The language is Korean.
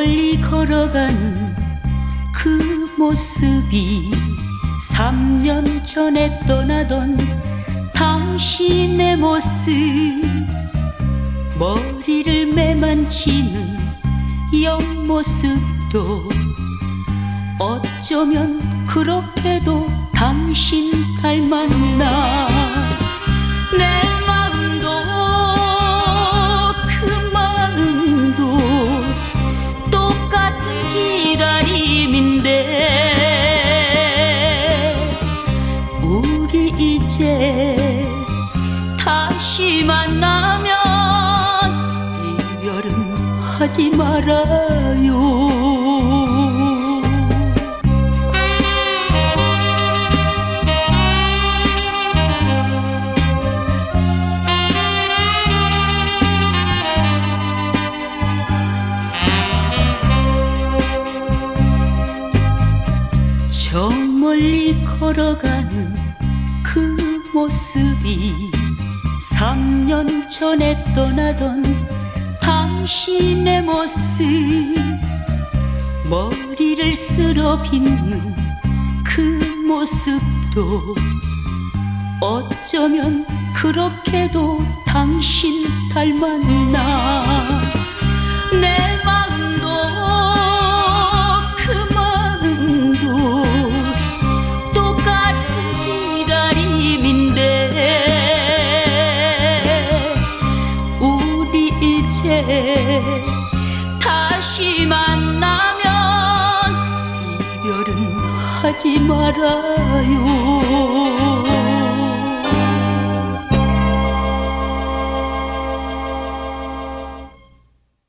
멀리 걸어가는 그 모습이 3년 전에 떠나던 당신의 모습. 머리를 매만치는 옆모습도 어쩌면 그렇게도 당신 닮았나 다시 만나면 이별은 하지 말아요. 저 멀리 걸어가는 그 모습이 3년 전에 떠나던 당신의 모습. 머리를 쓸어 빗는 그 모습도 어쩌면 그렇게도 당신 닮았나 이제 다시 만나면 이별은 하지 말아요